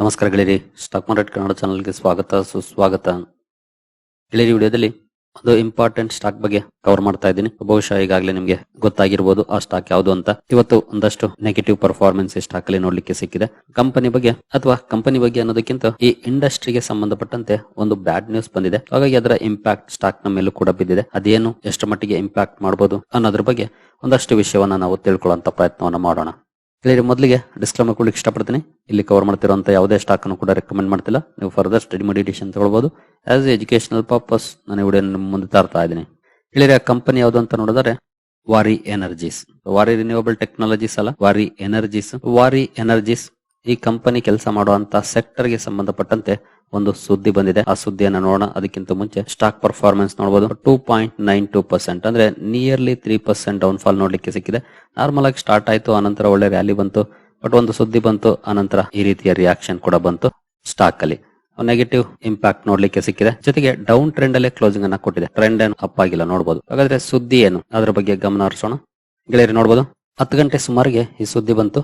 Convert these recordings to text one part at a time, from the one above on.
ನಮಸ್ಕಾರ ಗೆಳೆಯರಿ, stock market Kannada ಚಾನಲ್ಗೆ ಸ್ವಾಗತ, ಸುಸ್ವಾಗತ. ಗೆಳೆಯರಿ ವಿಡಿಯೋದಲ್ಲಿ ಒಂದು ಇಂಪಾರ್ಟೆಂಟ್ ಸ್ಟಾಕ್ ಬಗ್ಗೆ ಕವರ್ ಮಾಡ್ತಾ ಇದ್ದೀನಿ. ಬಹುಶಃ ಈಗಾಗಲೇ ನಿಮಗೆ ಗೊತ್ತಾಗಿರ್ಬೋದು ಆ ಸ್ಟಾಕ್ ಯಾವುದು ಅಂತ. ಇವತ್ತು ಒಂದಷ್ಟು ನೆಗೆಟಿವ್ ಪರ್ಫಾರ್ಮೆನ್ಸ್ ಸ್ಟಾಕ್ ಅಲ್ಲಿ ನೋಡ್ಲಿಕ್ಕೆ ಸಿಕ್ಕಿದೆ. ಕಂಪನಿ ಬಗ್ಗೆ ಅಥವಾ ಕಂಪನಿ ಬಗ್ಗೆ ಅನ್ನೋದಕ್ಕಿಂತ ಈ ಇಂಡಸ್ಟ್ರಿಗೆ ಸಂಬಂಧಪಟ್ಟಂತೆ ಒಂದು ಬ್ಯಾಡ್ ನ್ಯೂಸ್ ಬಂದಿದೆ. ಹಾಗಾಗಿ ಅದರ ಇಂಪ್ಯಾಕ್ಟ್ ಸ್ಟಾಕ್ನ ಮೇಲೂ ಕೂಡ ಬಿದ್ದಿದೆ. ಅದೇನು ಎಷ್ಟು ಮಟ್ಟಿಗೆ ಇಂಪ್ಯಾಕ್ಟ್ ಮಾಡಬಹುದು ಅನ್ನೋದ್ರ ಬಗ್ಗೆ ಒಂದಷ್ಟು ವಿಷಯವನ್ನ ನಾವು ತಿಳ್ಕೊಳ್ಳುವಂತ ಪ್ರಯತ್ನವನ್ನ ಮಾಡೋಣ. ಗೆಳೆಯರಿ ಮೊದಲಿಗೆ ಡಿಸ್ಕ್ಲೇಮರ್ ಕೊಡ್ಲಿಕ್ಕೆ ಇಷ್ಟಪಡ್ತೀನಿ. ಇಲ್ಲಿ ಕವರ್ ಮಾಡ್ತಿರುವಂತ ಯಾವುದೇ ಸ್ಟಾಕ್ ಅನ್ನು ಕೂಡ ರೆಕಮೆಂಡ್ ಮಾಡ್ತಿಲ್ಲ. ನೀವು ಫರ್ದರ್ ಸ್ಟಡಿ ಮೆಡಿಟೇಷನ್ ತಗೊಳ್ಬಹುದು ಆಸ್ ಎಜುಕೇಶನಲ್ ಪರ್ಪಸ್ ನಾನು ವಿಡಿಯೋ ಮುಂದೆ ತರ್ತಾ ಇದ್ದೀನಿ. ಆ ಕಂಪನಿ ಯಾವುದು ಅಂತ ನೋಡಿದ್ರೆ ವಾರಿ ಎನರ್ಜೀಸ್ ವಾರಿ ರಿನ್ಯೂವಬಲ್ ಟೆಕ್ನಾಲಜೀಸ್ ಅಲ್ಲ ವಾರಿ ಎನರ್ಜೀಸ್ ವಾರಿ ಎನರ್ಜೀಸ್ ಈ ಕಂಪನಿ ಕೆಲಸ ಮಾಡುವಂತ ಸೆಕ್ಟರ್ಗೆ ಸಂಬಂಧಪಟ್ಟಂತೆ ಒಂದು ಸುದ್ದಿ ಬಂದಿದೆ. ಆ ಸುದ್ದಿಯನ್ನು ನೋಡೋಣ. ಅದಕ್ಕಿಂತ ಮುಂಚೆ ಸ್ಟಾಕ್ ಪರ್ಫಾರ್ಮೆನ್ಸ್ ನೋಡಬಹುದು two point nine two percent ಅಂದ್ರೆ nearly three percent down fall ನೋಡ್ಲಿಕ್ಕೆ ಸಿಕ್ಕಿದೆ. ನಾರ್ಮಲ್ ಆಗಿ ಸ್ಟಾರ್ಟ್ ಆಯ್ತು, ಆನಂತರ ಒಳ್ಳೆ ರ್ಯಾಲಿ ಬಂತು. ಬಟ್ ಒಂದು ಸುದ್ದಿ ಬಂತು, ಆನಂತರ ಈ ರೀತಿಯ ರಿಯಾಕ್ಷನ್ ಕೂಡ ಬಂತು ಸ್ಟಾಕ್ ಅಲ್ಲಿ. ನೆಗೆಟಿವ್ ಇಂಪ್ಯಾಕ್ಟ್ ನೋಡ್ಲಿಕ್ಕೆ ಸಿಕ್ಕಿದೆ. ಜೊತೆಗೆ ಡೌನ್ ಟ್ರೆಂಡ್ ಅಲ್ಲೇ ಕ್ಲೋಸಿಂಗ್ ಅನ್ನ ಕೊಟ್ಟಿದೆ. ಟ್ರೆಂಡ್ ಏನು ಅಪ್ ಆಗಿಲ್ಲ ನೋಡಬಹುದು ಹಾಗಾದ್ರೆ ಸುದ್ದಿ ಏನು? ಅದ್ರ ಬಗ್ಗೆ ಗಮನ ಹರಿಸೋಣ. ಗೆಳೆಯರು ನೋಡಬಹುದು ಹತ್ತು ಗಂಟೆ ಸುಮಾರಿಗೆ ಈ ಸುದ್ದಿ ಬಂತು.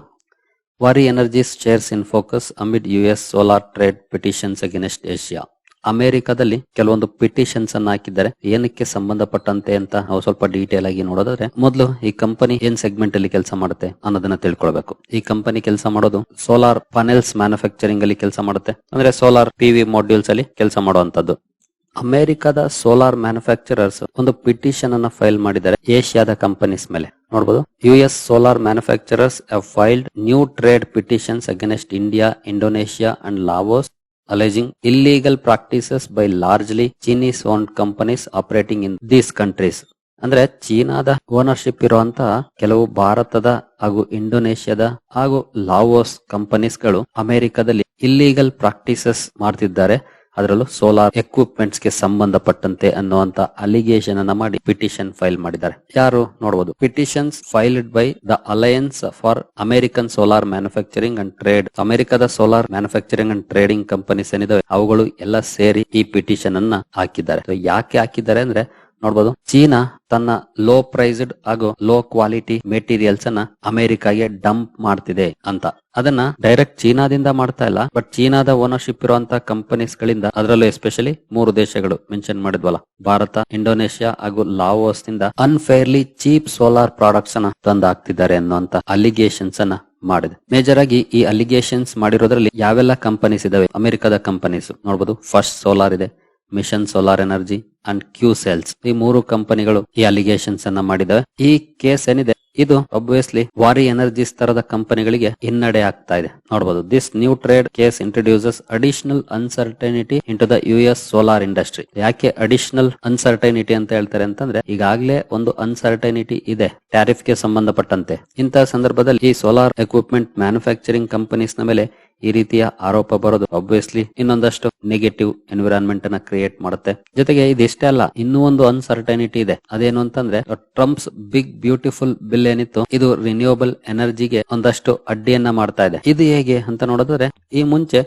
ವಾರಿ Energy's shares in focus amid US solar trade petitions against Asia. ಅಮೆರಿಕದಲ್ಲಿ ಕೆಲವೊಂದು ಪಿಟಿಷನ್ಸ್ ಅನ್ನ ಹಾಕಿದ್ದಾರೆ. ಏನಕ್ಕೆ ಸಂಬಂಧಪಟ್ಟಂತೆ ಅಂತ ಸ್ವಲ್ಪ ಡೀಟೇಲ್ ಆಗಿ ನೋಡೋದಾದ್ರೆ, ಮೊದಲು ಈ ಕಂಪನಿ ಏನ್ ಸೆಗ್ಮೆಂಟ್ ಅಲ್ಲಿ ಕೆಲಸ ಮಾಡುತ್ತೆ ಅನ್ನೋದನ್ನ ತಿಳ್ಕೊಳ್ಬೇಕು. ಈ ಕಂಪನಿ ಕೆಲಸ ಮಾಡೋದು ಸೋಲಾರ್ ಪನೆಲ್ಸ್ ಮ್ಯಾನುಫ್ಯಾಕ್ಚರಿಂಗ್ ಅಲ್ಲಿ ಕೆಲಸ ಮಾಡುತ್ತೆ. ಅಂದ್ರೆ ಸೋಲಾರ್ ಪಿವಿ ಮಾಡ್ಯೂಲ್ಸ್ ಅಲ್ಲಿ ಕೆಲಸ ಮಾಡುವಂತದ್ದು ಅಮೆರಿಕದ ಸೋಲಾರ್ ಮ್ಯಾನುಫ್ಯಾಕ್ಚರರ್ಸ್ ಒಂದು ಪಿಟಿಷನ್ ಅನ್ನ ಫೈಲ್ ಮಾಡಿದ್ದಾರೆ ಏಷ್ಯಾದ ಕಂಪನೀಸ್ ಮೇಲೆ. ನೋಡಬಹುದು US solar manufacturers filed new trade petitions against India Indonesia and Laos alleging illegal practices by largely Chinese own companies operating in these countries ಅಂದ್ರೆ ಚೀನಾದ ಓನರ್ಶಿಪ್ ಇರುವಂತಹ ಕೆಲವು ಭಾರತದ ಹಾಗೂ ಇಂಡೋನೇಷ್ಯಾದ ಹಾಗೂ ಲಾವೋಸ್ ಕಂಪನೀಸ್ಗಳು ಅಮೆರಿಕದಲ್ಲಿ ಇಲ್ಲೀಗಲ್ ಪ್ರಾಕ್ಟೀಸಸ್ ಮಾಡ್ತಿದ್ದಾರೆ. ಅದರಲ್ಲೂ ಸೋಲಾರ್ ಎಕ್ವಿಪ್ಮೆಂಟ್ಸ್ಗೆ ಸಂಬಂಧಪಟ್ಟಂತೆ ಅನ್ನುವಂತ ಅಲಿಗೇಷನ್ ಅನ್ನ ಮಾಡಿ ಪಿಟಿಷನ್ ಫೈಲ್ ಮಾಡಿದ್ದಾರೆ. ಯಾರು ನೋಡಬಹುದು petitions filed by the alliance for American solar manufacturing and trade ಅಮೆರಿಕದ solar manufacturing and trading companies ಏನಿದಾವೆ? ಅವುಗಳು ಎಲ್ಲ ಸೇರಿ ಈ ಪಿಟಿಷನ್ ಅನ್ನ ಹಾಕಿದ್ದಾರೆ. ಯಾಕೆ ಹಾಕಿದ್ದಾರೆ ಅಂದ್ರೆ ನೋಡಬಹುದು ಚೀನಾ ತನ್ನ ಲೋ ಪ್ರೈಸ್ಡ್ ಹಾಗೂ ಲೋ ಕ್ವಾಲಿಟಿ ಮೆಟೀರಿಯಲ್ಸ್ ಅನ್ನ ಅಮೆರಿಕಾಗೆ ಡಂಪ್ ಮಾಡ್ತಿದೆ ಅಂತ. ಅದನ್ನ ಡೈರೆಕ್ಟ್ ಚೀನಾದಿಂದ ಮಾಡ್ತಾ ಇಲ್ಲ ಬಟ್ ಚೀನಾದ ಓನರ್ಶಿಪ್ ಇರುವಂತಹ ಕಂಪನೀಸ್ ಗಳಿಂದ ಅದರಲ್ಲೂ ಎಸ್ಪೆಷಲಿ ಮೂರು ದೇಶಗಳು ಮೆನ್ಷನ್ ಮಾಡಿದ್ವಲ್ಲ. ಭಾರತ, ಇಂಡೋನೇಷ್ಯಾ ಹಾಗೂ ಲಾವೋಸ್ನಿಂದ ಅನ್ಫೇರ್ಲಿ ಚೀಪ್ ಸೋಲಾರ್ ಪ್ರಾಡಕ್ಟ್ಸ್ ಅನ್ನ ತಂದಾಕ್ತಿದ್ದಾರೆ ಅನ್ನುವಂತ ಅಲಿಗೇಷನ್ಸ್ ಅನ್ನ ಮಾಡಿದೆ. ಮೇಜರ್ ಆಗಿ ಈ ಅಲಿಗೇಷನ್ಸ್ ಮಾಡಿರೋದ್ರಲ್ಲಿ ಯಾವೆಲ್ಲ ಕಂಪನೀಸ್ ಇದಾವೆ? ಅಮೆರಿಕದ ಕಂಪನೀಸ್ ನೋಡಬಹುದು ಫಸ್ಟ್ ಸೋಲಾರ್ ಇದೆ mission solar energy and Q cells. ಈ ಮೂರು ಕಂಪನಿಗಳು ಈ ಅಲಿಗೇಷನ್ಸ್ ಅನ್ನ ಮಾಡಿದವೆ ಈ ಕೇಸ್ ಏನಿದೆ, ಇದು ಅಬ್ವಿಯಸ್ಲಿ ವಾರಿ ಎನರ್ಜಿ ತರದ ಕಂಪನಿಗಳಿಗೆ ಹಿನ್ನಡೆ ಆಗ್ತಾ ಇದೆ. ನೋಡಬಹುದು this new trade case introduces additional uncertainty in the U S solar industry ಯಾಕೆ ಅಡಿಷನಲ್ ಅನ್ಸರ್ಟನಿಟಿ ಅಂತ ಹೇಳ್ತಾರೆ ಅಂತಂದ್ರೆ, ಈಗಾಗಲೇ ಒಂದು ಅನ್ಸರ್ಟನಿಟಿ ಇದೆ ಟ್ಯಾರಿಫ್ಗೆ ಸಂಬಂಧಪಟ್ಟಂತೆ. ಇಂತಹ ಸಂದರ್ಭದಲ್ಲಿ ಈ ಸೋಲಾರ್ ಎಕ್ವಿಪ್ಮೆಂಟ್ ಮ್ಯಾನುಫ್ಯಾಕ್ಚರಿಂಗ್ ಕಂಪನೀಸ್ನ ಮೇಲೆ ಈ ರೀತಿಯ ಆರೋಪ ಬರೋದು ಒಬ್ವಿಯಸ್ಲಿ ಇನ್ನೊಂದಷ್ಟು ನೆಗೆಟಿವ್ ಎನ್ವಿರಾನ್ಮೆಂಟ್ ಅನ್ನ ಕ್ರಿಯೇಟ್ ಮಾಡುತ್ತೆ. ಜೊತೆಗೆ ಇದಿಷ್ಟೇ ಅಲ್ಲ, ಇನ್ನೂ ಒಂದು ಅನ್ಸರ್ಟನಿಟಿ ಇದೆ. ಅದೇನು ಅಂತಂದ್ರೆ ಟ್ರಂಪ್ಸ್ ಬಿಗ್ ಬ್ಯೂಟಿಫುಲ್ ಬಿಲ್ ಏನಿತ್ತು, ಇದು ರಿನ್ಯೂವಬಲ್ ಎನರ್ಜಿಗೆ ಒಂದಷ್ಟು ಅಡ್ಡಿಯನ್ನ ಮಾಡ್ತಾ ಇದೆ. ಇದು ಹೇಗೆ ಅಂತ ನೋಡಿದ್ರೆ, ಈ ಮುಂಚೆ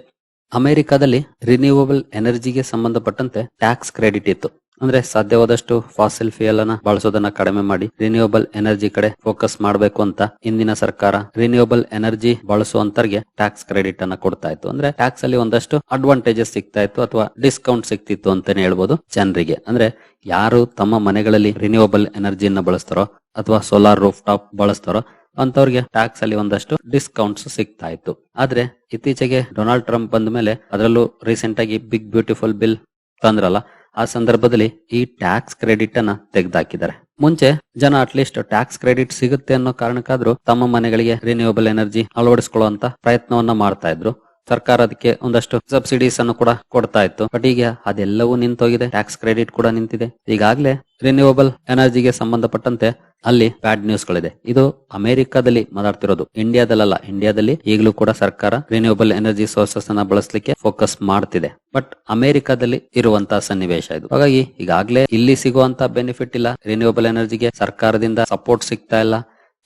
ಅಮೆರಿಕದಲ್ಲಿ ರಿನ್ಯೂವಬಲ್ ಎನರ್ಜಿಗೆ ಸಂಬಂಧಪಟ್ಟಂತೆ ಟ್ಯಾಕ್ಸ್ ಕ್ರೆಡಿಟ್ ಇತ್ತು. ಅಂದ್ರೆ ಸಾಧ್ಯವಾದಷ್ಟು ಫಾಸಿಲ್ ಫ್ಯೂಯಲ್ ಅನ್ನ ಬಳಸೋದನ್ನ ಕಡಿಮೆ ಮಾಡಿ ರಿನ್ಯೂವಬಲ್ ಎನರ್ಜಿ ಕಡೆ ಫೋಕಸ್ ಮಾಡಬೇಕು ಅಂತ ಇಂದಿನ ಸರ್ಕಾರ ರಿನ್ಯೂವಬಲ್ ಎನರ್ಜಿ ಬಳಸುವಂತರ್ಗೆ ಟ್ಯಾಕ್ಸ್ ಕ್ರೆಡಿಟ್ ಅನ್ನ ಕೊಡ್ತಾ ಇತ್ತು. ಅಂದ್ರೆ ಟ್ಯಾಕ್ಸ್ ಅಲ್ಲಿ ಒಂದಷ್ಟು ಅಡ್ವಾಂಟೇಜಸ್ ಸಿಗ್ತಾ ಇತ್ತು ಅಥವಾ ಡಿಸ್ಕೌಂಟ್ ಸಿಗ್ತಿತ್ತು ಅಂತಾನೆ ಹೇಳ್ಬೋದು ಜನರಿಗೆ. ಅಂದ್ರೆ ಯಾರು ತಮ್ಮ ಮನೆಗಳಲ್ಲಿ ರಿನ್ಯೂವಬಲ್ ಎನರ್ಜಿಯನ್ನ ಬಳಸ್ತಾರೋ ಅಥವಾ ಸೋಲಾರ್ ರೂಫ್ ಟಾಪ್ ಬಳಸ್ತಾರೋ ಅಂತವ್ರಿಗೆ ಟ್ಯಾಕ್ಸ್ ಅಲ್ಲಿ ಒಂದಷ್ಟು ಡಿಸ್ಕೌಂಟ್ಸ್ ಸಿಗ್ತಾ ಇತ್ತು ಆದ್ರೆ ಇತ್ತೀಚೆಗೆ ಡೊನಾಲ್ಡ್ ಟ್ರಂಪ್ ಬಂದ ಮೇಲೆ ಅದರಲ್ಲೂ ರೀಸೆಂಟ್ ಆಗಿ ಬಿಗ್ ಬ್ಯೂಟಿಫುಲ್ ಬಿಲ್ ತಂದ್ರಲ್ಲ, ಆ ಸಂದರ್ಭದಲ್ಲಿ ಈ ಟ್ಯಾಕ್ಸ್ ಕ್ರೆಡಿಟ್ ಅನ್ನ ತೆಗೆದಾಕಿದ್ದಾರೆ. ಮುಂಚೆ ಜನ ಅಟ್ಲೀಸ್ಟ್ ಟ್ಯಾಕ್ಸ್ ಕ್ರೆಡಿಟ್ ಸಿಗುತ್ತೆ ಅನ್ನೋ ಕಾರಣಕ್ಕಾದ್ರೂ ತಮ್ಮ ಮನೆಗಳಿಗೆ ರಿನ್ಯೂವಬಲ್ ಎನರ್ಜಿ ಅಳವಡಿಸಿಕೊಳ್ಳುವಂತ ಪ್ರಯತ್ನವನ್ನ ಮಾಡ್ತಾ ಇದ್ರು. ಸರ್ಕಾರ ಅದಕ್ಕೆ ಒಂದಷ್ಟು ಸಬ್ಸಿಡೀಸ್ ಅನ್ನು ಕೂಡ ಕೊಡ್ತಾ ಇತ್ತು. ಬಟ್ ಈಗ ಅದೆಲ್ಲವೂ ನಿಂತೋಗಿದೆ. ಟ್ಯಾಕ್ಸ್ ಕ್ರೆಡಿಟ್ ಕೂಡ ನಿಂತಿದೆ. ಈಗಾಗಲೇ ರಿನ್ಯೂವಬಲ್ ಎನರ್ಜಿಗೆ ಸಂಬಂಧಪಟ್ಟಂತೆ ಅಲ್ಲಿ ಬ್ಯಾಡ್ ನ್ಯೂಸ್ ಗಳಿದೆ. ಇದು ಅಮೆರಿಕದಲ್ಲಿ ಮಾತಾಡ್ತಿರೋದು. ಇಂಡಿಯಾದಲ್ಲ ಇಂಡಿಯಾದಲ್ಲಿ ಈಗಲೂ ಕೂಡ ಸರ್ಕಾರ ರಿನ್ಯೂವಬಲ್ ಎನರ್ಜಿ ಸೋರ್ಸಸ್ ಅನ್ನ ಬಳಸಲಿಕ್ಕೆ ಫೋಕಸ್ ಮಾಡ್ತಿದೆ. ಬಟ್ ಅಮೆರಿಕಾದಲ್ಲಿ ಇರುವಂತಹ ಸನ್ನಿವೇಶ ಇದು. ಹಾಗಾಗಿ ಈಗಾಗಲೇ ಇಲ್ಲಿ ಸಿಗುವಂತ ಬೆನಿಫಿಟ್ ಇಲ್ಲ. ರಿನ್ಯೂವಬಲ್ ಎನರ್ಜಿಗೆ ಸರ್ಕಾರದಿಂದ ಸಪೋರ್ಟ್ ಸಿಗ್ತಾ ಇಲ್ಲ.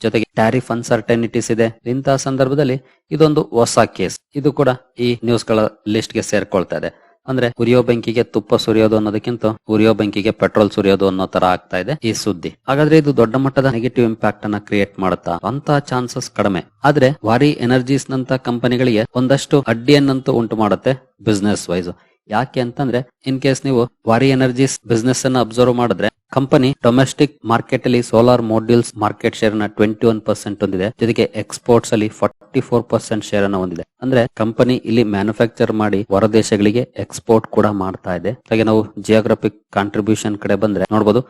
ಜೊತೆಗೆ ಟ್ಯಾರಿಫ್ ಅನ್ಸರ್ಟನಿಟೀಸ್ ಇದೆ. ಇಂತಹ ಸಂದರ್ಭದಲ್ಲಿ ಇದೊಂದು ಹೊಸ ಕೇಸ್ ಇದು ಕೂಡ ಈ ನ್ಯೂಸ್ಗಳ ಲಿಸ್ಟ್ಗೆ ಸೇರ್ಕೊಳ್ತಾ ಇದೆ. ಅಂದ್ರೆ ಉರಿಯೋ ಬೆಂಕಿಗೆ ತುಪ್ಪ ಸುರಿಯೋದು ಅನ್ನೋದಕ್ಕಿಂತ ಉರಿಯೋ ಬೆಂಕಿಗೆ ಪೆಟ್ರೋಲ್ ಸುರಿಯೋದು ಅನ್ನೋ ತರ ಆಗ್ತಾ ಇದೆ ಈ ಸುದ್ದಿ. ಹಾಗಾದ್ರೆ ಇದು ದೊಡ್ಡ ಮಟ್ಟದ ನೆಗೆಟಿವ್ ಇಂಪ್ಯಾಕ್ಟ್ ಅನ್ನ ಕ್ರಿಯೇಟ್ ಮಾಡುತ್ತಾ? ಅಂತ ಚಾನ್ಸಸ್ ಕಡಿಮೆ. ಆದ್ರೆ ವಾರಿ ಎನರ್ಜೀಸ್ ನಂತ ಕಂಪನಿಗಳಿಗೆ ಒಂದಷ್ಟು ಅಡ್ಡಿಯನ್ನಂತೂ ಉಂಟು ಮಾಡುತ್ತೆ ಬಿಸ್ನೆಸ್ ವೈಸ್ ಯಾಕೆ ಅಂತಂದ್ರೆ ಇನ್ ಕೇಸ್ ನೀವು ವಾರಿ ಎನರ್ಜೀಸ್ ಬಿಸ್ನೆಸ್ ಅನ್ನ ಅಬ್ಸರ್ವ್ ಮಾಡಿದ್ರೆ ಕಂಪನಿ ಡೊಮೆಸ್ಟಿಕ್ ಮಾರ್ಕೆಟ್ ಅಲ್ಲಿ ಸೋಲಾರ್ ಮಾಡ್ಯೂಲ್ಸ್ ಮಾರ್ಕೆಟ್ ಶೇರ್ನ ಟ್ವೆಂಟಿ ಒನ್ ಪರ್ಸೆಂಟ್ ಹೊಂದಿದೆ. ಜೊತೆಗೆ ಎಕ್ಸ್ಪೋರ್ಟ್ಸ್ ಅಲ್ಲಿ ಫಾರ್ಟಿ ಫೋರ್ ಪರ್ಸೆಂಟ್ ಶೇರ್ ಅನ್ನ ಹೊಂದಿದೆ. ಅಂದ್ರೆ ಕಂಪನಿ ಇಲ್ಲಿ ಮ್ಯಾನುಫ್ಯಾಕ್ಚರ್ ಮಾಡಿ ಹೊರ ದೇಶಗಳಿಗೆ ಎಕ್ಸ್ಪೋರ್ಟ್ ಕೂಡ ಮಾಡ್ತಾ ಇದೆ. ಹಾಗೆ ನಾವು ಜಿಯೋಗ್ರಫಿಕ್ ಕಾಂಟ್ರಿಬ್ಯೂಷನ್ ಕಡೆ ಬಂದ್ರೆ ನೋಡಬಹುದು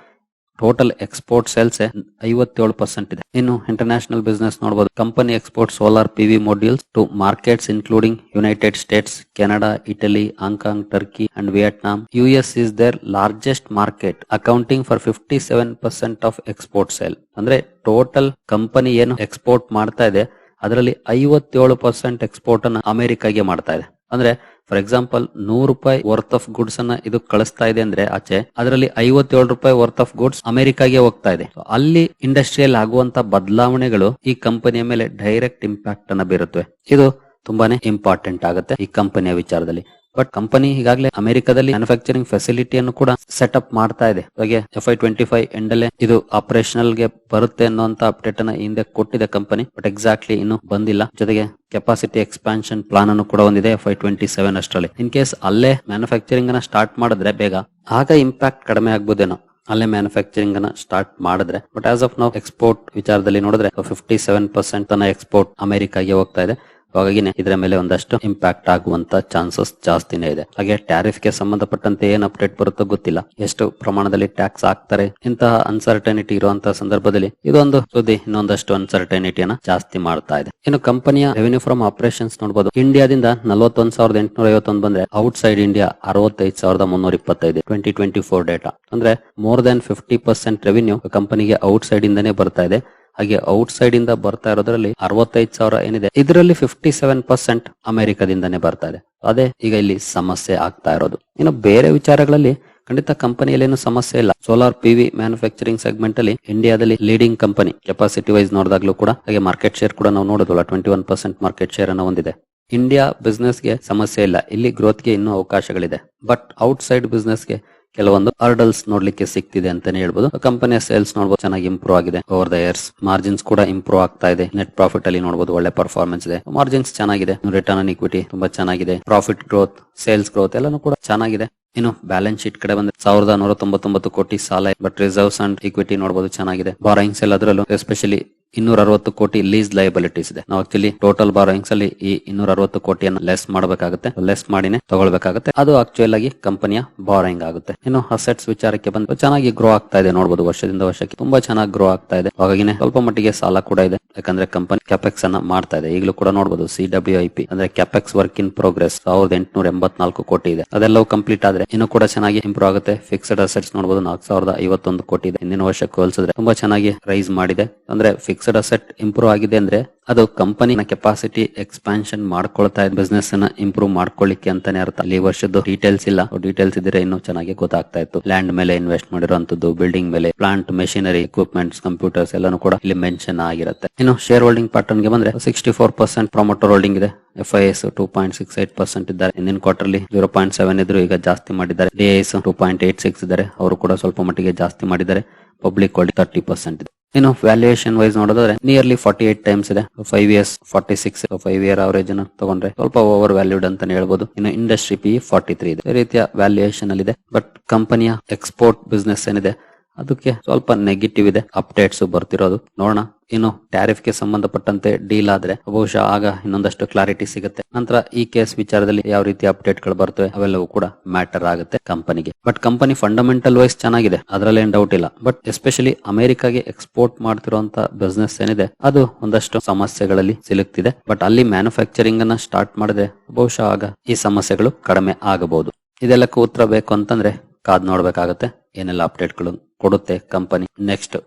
ಟೋಟಲ್ ಎಕ್ಸ್ಪೋರ್ಟ್ ಸೇಲ್ಸ್ ಐವತ್ತೇಳು ಪರ್ಸೆಂಟ್ ಇದೆ. ಇನ್ನು ಇಂಟರ್ನ್ಯಾಷನಲ್ ಬಿಸ್ನೆಸ್ ನೋಡಬಹುದು company export solar PV modules to markets including United States Canada Italy Hong Kong Turkey and Vietnam US is their largest market accounting for fifty seven percent of export sale ಅಂದ್ರೆ total company ಏನು export ಮಾಡ್ತಾ ಇದೆ, ಅದರಲ್ಲಿ ಐವತ್ತೇಳು percent export ಅನ್ನು ಅಮೆರಿಕಾಗೆ ಮಾಡ್ತಾ ಇದೆ. ಅಂದ್ರೆ ಫಾರ್ ಎಕ್ಸಾಂಪಲ್ ನೂರು ರೂಪಾಯಿ ವರ್ತ್ ಆಫ್ ಗುಡ್ಸ್ ಅನ್ನ ಇದು ಕಳಿಸ್ತಾ ಇದೆ ಅಂದ್ರೆ ಆಚೆ, ಅದರಲ್ಲಿ ಐವತ್ತೇಳು ರೂಪಾಯಿ ವರ್ತ್ ಆಫ್ ಗುಡ್ಸ್ ಅಮೆರಿಕಾಗೆ ಹೋಗ್ತಾ ಇದೆ. ಅಲ್ಲಿ ಇಂಡಸ್ಟ್ರಿಯಲ್ ಆಗುವಂತ ಬದಲಾವಣೆಗಳು ಈ ಕಂಪನಿಯ ಮೇಲೆ ಡೈರೆಕ್ಟ್ ಇಂಪ್ಯಾಕ್ಟ್ ಅನ್ನ ಬೀರುತ್ತವೆ. ಇದು ತುಂಬಾನೇ ಇಂಪಾರ್ಟೆಂಟ್ ಆಗುತ್ತೆ ಈ ಕಂಪನಿಯ ವಿಚಾರದಲ್ಲಿ. ಬಟ್ ಕಂಪನಿ ಈಗಾಗಲೇ ಅಮೆರಿಕದಲ್ಲಿ ಮ್ಯಾನುಫ್ಯಾಕ್ಚರಿಂಗ್ ಫೆಸಿಲಿಟಿಯನ್ನು ಕೂಡ ಸೆಟ್ ಅಪ್ ಮಾಡ್ತಾ ಇದೆ. ಹಾಗೆ ಎಫ್ ಐ ಟ್ವೆಂಟಿ ಫೈವ್ ಎಂಡಲ್ಲೇ ಇದು ಆಪರೇಷನಲ್ಗೆ ಬರುತ್ತೆ ಅನ್ನುವಂತ ಅಪ್ಡೇಟ್ ಅನ್ನ ಹಿಂದೆ ಕೊಟ್ಟಿದೆ ಕಂಪನಿ ಬಟ್ ಎಕ್ಸಾಕ್ಟ್ಲಿ ಇನ್ನು ಬಂದಿಲ್ಲ. ಜೊತೆಗೆ ಕೆಪಾಸಿಟಿ ಎಕ್ಸ್ಪಾನ್ಷನ್ ಪ್ಲಾನ್ ಅನ್ನು ಕೂಡ ಒಂದಿದೆ ಎಫ್ ಐ ಟ್ವೆಂಟಿ ಸೆವೆನ್ ಅಷ್ಟರಲ್ಲಿ. ಇನ್ ಕೇಸ್ ಅಲ್ಲೇ ಮ್ಯಾನುಫ್ಯಾಕ್ಚರಿಂಗ್ ಅನ್ನ ಸ್ಟಾರ್ಟ್ ಮಾಡಿದ್ರೆ ಬೇಗ, ಆಗ ಇಂಪ್ಯಾಕ್ಟ್ ಕಡಿಮೆ ಆಗ್ಬೋದೇನೋ. ಅಲ್ಲೇ ಮ್ಯಾನುಫ್ಯಾಕ್ಚರಿಂಗ್ ಅನ್ನ ಸ್ಟಾರ್ಟ್ ಮಾಡಿದ್ರೆ ಬಟ್ ಆಸ್ ಆಫ್ ನಾವು ಎಕ್ಸ್ಪೋರ್ಟ್ ವಿಚಾರದಲ್ಲಿ ನೋಡಿದ್ರೆ ಫಿಫ್ಟಿ ಸೆವೆನ್ ಪರ್ಸೆಂಟ್ ತನ್ನ ಎಕ್ಸ್ಪೋರ್ಟ್ ಅಮೆರಿಕಾಗೆ ಹೋಗ್ತಾ ಇದೆ. ಹಾಗಾಗಿನೇ ಇದರ ಮೇಲೆ ಒಂದಷ್ಟು ಇಂಪ್ಯಾಕ್ಟ್ ಆಗುವಂತ ಚಾನ್ಸಸ್ ಜಾಸ್ತಿನೇ ಇದೆ. ಹಾಗೆ ಟ್ಯಾರಿಫ್ಗೆ ಸಂಬಂಧಪಟ್ಟಂತೆ ಏನ್ ಅಪ್ಡೇಟ್ ಬರುತ್ತೋ ಗೊತ್ತಿಲ್ಲ. ಎಷ್ಟು ಪ್ರಮಾಣದಲ್ಲಿ ಟ್ಯಾಕ್ಸ್ ಹಾಕ್ತಾರೆ, ಇಂತಹ ಅನ್ಸರ್ಟನಿಟಿ ಇರುವಂತಹ ಸಂದರ್ಭದಲ್ಲಿ ಇದೊಂದು ಸುದ್ದಿ, ಇನ್ನೊಂದಷ್ಟು ಅನ್ಸರ್ಟನಿಟಿಯನ್ನ ಜಾಸ್ತಿ ಮಾಡ್ತಾ ಇದೆ. ಇನ್ನು ಕಂಪನಿಯ ರೆವೆನ್ಯೂ ಫ್ರಮ್ ಆಪರೇಷನ್ಸ್ ನೋಡಬಹುದು ಇಂಡಿಯಾದಿಂದ ನಲವತ್ತೊಂದ್ ಸಾವಿರದ ಎಂಟುನೂರ ಐವತ್ತೊಂದು ಬಂದ್ರೆ ಔಟ್ ಸೈಡ್ ಇಂಡಿಯಾ ಅರವತ್ತೈದು ಸಾವಿರದ ಮುನ್ನೂರ ಇಪ್ಪತ್ತೈದು ಟ್ವೆಂಟಿ ಟ್ವೆಂಟಿ ಫೋರ್ ಡೇಟಾ ಅಂದ್ರೆ more than fifty percent revenue ಕಂಪನಿಗೆ ಔಟ್ ಸೈಡ್ ಇಂದಾನೇ ಬರ್ತಾ ಇದೆ. ಹಾಗೆ ಔಟ್ ಸೈಡ್ ಇಂದ ಬರ್ತಾ ಇರೋದ್ರಲ್ಲಿ ಅರವತ್ತೈದು ಸಾವಿರ ಏನಿದೆ, ಇದರಲ್ಲಿ ಫಿಫ್ಟಿ ಸೆವೆನ್ ಪರ್ಸೆಂಟ್ ಅಮೆರಿಕದಿಂದನೇ ಬರ್ತಾ ಇದೆ. ಅದೇ ಈಗ ಇಲ್ಲಿ ಸಮಸ್ಯೆ ಆಗ್ತಾ ಇರೋದು. ಇನ್ನು ಬೇರೆ ವಿಚಾರಗಳಲ್ಲಿ ಖಂಡಿತ ಕಂಪನಿಯಲ್ಲಿ ಏನು ಸಮಸ್ಯೆ ಇಲ್ಲ. ಸೋಲಾರ್ ಪಿವಿ ಮ್ಯಾನುಫ್ಯಾಕ್ಚರಿಂಗ್ ಸೆಗ್ಮೆಂಟ್ ಅಲ್ಲಿ ಇಂಡಿಯಾದಲ್ಲಿ ಲೀಡಿಂಗ್ ಕಂಪನಿ ಕೆಪಾಸಿಟಿ ವೈಸ್ ನೋಡಿದಾಗ್ಲೂ ಕೂಡ ಹಾಗೆ ಮಾರ್ಕೆಟ್ ಶೇರ್ ಕೂಡ ನಾವು ನೋಡೋದು twenty one percent market share ಅನ್ನು ಹೊಂದಿದೆ. ಇಂಡಿಯಾ ಬಿಸ್ನೆಸ್ಗೆ ಸಮಸ್ಯೆ ಇಲ್ಲ. ಇಲ್ಲಿ ಗ್ರೋತ್ಗೆ ಇನ್ನೂ ಅವಕಾಶಗಳಿದೆ. ಬಟ್ ಔಟ್ ಸೈಡ್ ಬಿಸ್ನೆಸ್ಗೆ ಕೆಲವೊಂದು ಹರ್ಡಲ್ಸ್ ನೋಡ್ಲಿಕ್ಕೆ ಸಿಗ್ತಿದೆ ಅಂತಾನೆ ಹೇಳ್ಬೋದು. ಕಂಪನಿಯ ಸೇಲ್ಸ್ ನೋಡಬಹುದು ಚೆನ್ನಾಗಿ ಇಂಪ್ರೂವ್ ಆಗಿದೆ. ಓವರ್ ದ ಇಯರ್ಸ್ ಮಾರ್ಜಿನ್ಸ್ ಕೂಡ ಇಂಪ್ರೂವ್ ಆಗ್ತಾ ಇದೆ. ನೆಟ್ ಪ್ರಾಫಿಟ್ ಅಲ್ಲಿ ನೋಡಬಹುದು ಒಳ್ಳೆ ಪರ್ಫಾರ್ಮೆನ್ಸ್ ಇದೆ. ಮಾರ್ಜಿನ್ಸ್ ಚೆನ್ನಾಗಿದೆ. ರಿಟರ್ನ್ ಆನ್ ಇಕ್ವಿಟಿ ತುಂಬಾ ಚೆನ್ನಾಗಿದೆ. ಪ್ರಾಫಿಟ್ ಗ್ರೋತ್ ಸೇಲ್ಸ್ ಗ್ರೋತ್ ಎಲ್ಲಾನು ಕೂಡ ಚೆನ್ನಾಗಿದೆ. ಇನ್ನು ಬ್ಯಾಲೆನ್ಸ್ ಶೀಟ್ ಕಡೆ ಬಂದ್ರೆ ಸಾವಿರದ ನೂರ ತೊಂಬತ್ತೊಂಬತ್ತು ಕೋಟಿ ಸಾಲ, ಬಟ್ ರಿಸರ್ವ್ಸ್ ಅಂಡ್ ಇಕ್ವಿಟಿ ನೋಡಬಹುದು ಚೆನ್ನಾಗಿದೆ. ಬಾರೋಯಿಂಗ್ಸ್ ಎಲ್ಲದರಲ್ಲೂ ಎಸ್ಪೆಷಲಿ ಇನ್ನೂರ ಅರವತ್ತು ಕೋಟಿ ಲೀಸ್ ಲಯಬಿಲಿಟೀಸ್ ಇದೆ. ನಾವು ಆಕ್ಚುಲಿ ಟೋಟಲ್ ಬಾರೋಯಿಂಗ್ಸ್ ಅಲ್ಲಿ ಈ ಇನ್ನೂರ ಅರವತ್ತು ಕೋಟಿಯನ್ನು ಲೆಸ್ ಮಾಡಬೇಕಾಗುತ್ತೆ. ಲೆಸ್ ಮಾಡಿನೇ ತಗೊಳ್ಬೇಕಾಗುತ್ತೆ. ಅದು ಆಕ್ಚುಯಲ್ ಆಗಿ ಕಂಪನಿಯ ಬಾರೋಯಿಂಗ್ ಆಗುತ್ತೆ. ಇನ್ನು ಅಸೆಟ್ಸ್ ವಿಚಾರಕ್ಕೆ ಬಂದು ಚೆನ್ನಾಗಿ ಗ್ರೋ ಆಗ್ತಾ ಇದೆ ನೋಡಬಹುದು ವರ್ಷದಿಂದ ವರ್ಷಕ್ಕೆ ತುಂಬಾ ಚೆನ್ನಾಗಿ ಗ್ರೋ ಆಗ್ತಾ ಇದೆ. ಹಾಗಾಗಿನೇ ಸ್ವಲ್ಪ ಮಟ್ಟಿಗೆ ಸಾಲ ಕೂಡ ಇದೆ. ಯಾಕಂದ್ರೆ ಕಂಪನಿ ಕ್ಯಾಪೆಕ್ಸ್ ಅನ್ನ ಮಾಡ್ತಾ ಇದೆ. ಈಗಲೂ ಕೂಡ ನೋಡಬಹುದು ಸಿ ಡಬ್ಲ್ಯೂ ಐ ಅಂದ್ರೆ ಕ್ಯಾಪೆಕ್ಸ್ ವರ್ಕ್ ಇನ್ ಪ್ರೋಗ್ರೆಸ್ ಸಾವಿರದ ಎಂಟುನೂರ ಎಂಬತ್ನಾಲ್ಕು ಕೋಟಿ ಇದೆ. ಅದೆಲ್ಲವೂ ಕಂಪ್ಲೀಟ್ ಆದ್ರೆ ಇನ್ನು ಕೂಡ ಚೆನ್ನಾಗಿ ಇಂಪ್ರೂವ್ ಆಗುತ್ತೆ. ಫಿಕ್ಸ್ಡ್ ಅಸೆಟ್ಸ್ ನೋಡಬಹುದು ನಾಲ್ಕು ಸಾವಿರದ ಐವತ್ತೊಂದು ಕೋಟಿ ಇದೆ. ಹಿಂದಿನ ವರ್ಷಕ್ಕೆ ಹೋಲಿಸಿದ್ರೆ ತುಂಬಾ ಚೆನ್ನಾಗಿ ರೈಸ್ ಮಾಡಿದೆ. ಅಂದ್ರೆ ಫಿಕ್ಸ್ಡ್ ಅಸೆಟ್ ಇಂಪ್ರೂವ್ ಆಗಿದೆ ಅಂದ್ರೆ ಅದು ಕಂಪನಿನ ಕೆಪಾಸಿಟಿ ಎಕ್ಸ್ಪಾನ್ಷನ್ ಮಾಡ್ಕೊಳ್ತಾ ಇದೆ ಬಿಸ್ನೆಸ್ನ ಇಂಪ್ರೂವ್ ಮಾಡ್ಕೊಳ್ಳಿಕ್ಕೆ ಅಂತಾನೆ ಅರ್ಥ. ಅಲ್ಲಿ ಈ ವರ್ಷದ್ದು ಡೀಟೇಲ್ಸ್ ಇಲ್ಲ. ಡೀಟೇಲ್ಸ್ ಇದ್ರೆ ಇನ್ನೂ ಚೆನ್ನಾಗಿ ಗೊತ್ತಾಗ್ತಾ ಇತ್ತು. ಲ್ಯಾಂಡ್ ಮೇಲೆ ಇನ್ವೆಸ್ಟ್ ಮಾಡಿರುವಂತದ್ದು ಬಿಲ್ಡಿಂಗ್ ಮೇಲೆ ಪ್ಲಾಂಟ್ ಮೆಷಿನರಿ ಎಕ್ವಿಪ್ಮೆಂಟ್ಸ್ ಕಂಪ್ಯೂಟರ್ಸ್ ಎಲ್ಲಾನು ಕೂಡ ಇಲ್ಲಿ ಮೆನ್ಷನ್ ಆಗಿರುತ್ತೆ. ಇನ್ನು ಶೇರ್ ಹೋಲ್ಡಿಂಗ್ ಪ್ಯಾಟರ್ನ್ಗೆ ಬಂದ್ರೆ sixty four percent promoter holding ಇದೆ. F I S two point six eight percent ಇದ್ದಾರೆ. ಹಿಂದಿನ ಕ್ವಾರ್ಟರ್ಲಿ ಜೀರೋ ಪಾಯಿಂಟ್ ಸೆವೆನ್ ಇದ್ರು, ಈಗ ಜಾಸ್ತಿ ಮಾಡಿದ್ದಾರೆ. D S two point eight six ಇದ್ದಾರೆ. ಅವರು ಕೂಡ ಸ್ವಲ್ಪ ಮಟ್ಟಿಗೆ ಜಾಸ್ತಿ ಮಾಡಿದ್ದಾರೆ. ಪಬ್ಲಿಕ್ ಹೋಲ್ಡಿಂಗ್ ತರ್ಟಿ ಪರ್ಸೆಂಟ್ ಇದೆ. ಇನ್ನು ವ್ಯಾಲ್ಯೂಯೇಷನ್ ವೈಸ್ ನೋಡಿದ್ರೆ ನಿಯರ್ಲಿ ಫಾರ್ಟಿ ಏಟ್ ಟೈಮ್ಸ್ ಇದೆ. Five years forty six five year average ಅನ್ನು ತಗೊಂಡ್ರೆ ಸ್ವಲ್ಪ ಓವರ್ ವ್ಯಾಲ್ಯೂಡ್ ಅಂತಾನೆ ಹೇಳ್ಬೋದು. ಇನ್ನು ಇಂಡಸ್ಟ್ರಿ ಪಿ ಫಾರ್ಟಿ ತ್ರೀ ಇದೆ ರೀತಿಯ ವ್ಯಾಲ್ಯೂಯೇಷನ್ ಅಲ್ಲಿ ಇದೆ ಬಟ್ ಕಂಪನಿಯ ಎಕ್ಸ್ಪೋರ್ಟ್ ಬಿಸ್ನೆಸ್ ಏನಿದೆ ಅದಕ್ಕೆ ಸ್ವಲ್ಪ ನೆಗೆಟಿವ್ ಇದೆ. ಅಪ್ಡೇಟ್ಸ್ ಬರ್ತಿರೋದು. ನೋಡೋಣ. ಇನ್ನು ಟ್ಯಾರಿಫ್ಗೆ ಸಂಬಂಧಪಟ್ಟಂತೆ ಡೀಲ್ ಆದ್ರೆ ಬಹುಶಃ ಆಗ ಇನ್ನೊಂದಷ್ಟು ಕ್ಲಾರಿಟಿ ಸಿಗುತ್ತೆ. ನಂತರ ಈ ಕೇಸ್ ವಿಚಾರದಲ್ಲಿ ಯಾವ ರೀತಿ ಅಪ್ಡೇಟ್ಗಳು ಬರ್ತವೆ ಅವೆಲ್ಲವೂ ಕೂಡ ಮ್ಯಾಟರ್ ಆಗುತ್ತೆ ಕಂಪನಿಗೆ ಬಟ್ ಕಂಪನಿ ಫಂಡಮೆಂಟಲ್ ವೈಸ್ ಚೆನ್ನಾಗಿದೆ. ಅದರಲ್ಲಿ ಏನ್ ಡೌಟ್ ಇಲ್ಲ. ಬಟ್ ಎಸ್ಪೆಷಲಿ ಅಮೆರಿಕಾಗೆ ಎಕ್ಸ್ಪೋರ್ಟ್ ಮಾಡ್ತಿರುವಂತ ಬಿಸ್ನೆಸ್ ಏನಿದೆ, ಅದು ಒಂದಷ್ಟು ಸಮಸ್ಯೆಗಳಲ್ಲಿ ಸಿಲುಕ್ತಿದೆ. ಬಟ್ ಅಲ್ಲಿ ಮ್ಯಾನುಫ್ಯಾಕ್ಚರಿಂಗ್ ಅನ್ನ ಸ್ಟಾರ್ಟ್ ಮಾಡಿದ್ರೆ ಬಹುಶಃ ಆಗ ಈ ಸಮಸ್ಯೆಗಳು ಕಡಿಮೆ ಆಗಬಹುದು. ಇದೆಲ್ಲಕ್ಕೂ ಉತ್ತರ ಬೇಕು ಅಂತಂದ್ರೆ ಕಾದ್ ನೋಡ್ಬೇಕಾಗತ್ತೆ. ಏನೆಲ್ಲ ಅಪ್ಡೇಟ್ಗಳು ಕೊಡುತ್ತೆ ಕಂಪನಿ ನೆಕ್ಸ್ಟ್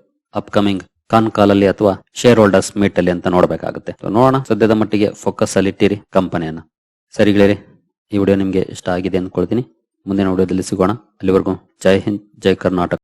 ಅಪ್ಕಮಿಂಗ್ ಕಾನ್ ಅಲ್ಲಿ ಅಥವಾ ಶೇರ್ ಹೋಲ್ಡರ್ಸ್ ಮೀಟ್ ಅಲ್ಲಿ ಅಂತ ನೋಡಬೇಕಾಗುತ್ತೆ. ನೋಡೋಣ. ಸದ್ಯದ ಮಟ್ಟಿಗೆ ಫೋಕಸ್ ಅಲ್ಲಿ ಇಟ್ಟಿರಿ ಕಂಪನಿಯನ್ನ ಸರಿಗಳಿರಿ ಈ ವಿಡಿಯೋ ನಿಮ್ಗೆ ಇಷ್ಟ ಆಗಿದೆ ಅಂದ್ಕೊಳ್ತೀನಿ. ಮುಂದಿನ ವಿಡಿಯೋದಲ್ಲಿ ಸಿಗೋಣ. ಅಲ್ಲಿವರೆಗೂ ಜೈ ಹಿಂದ್, ಜೈ ಕರ್ನಾಟಕ.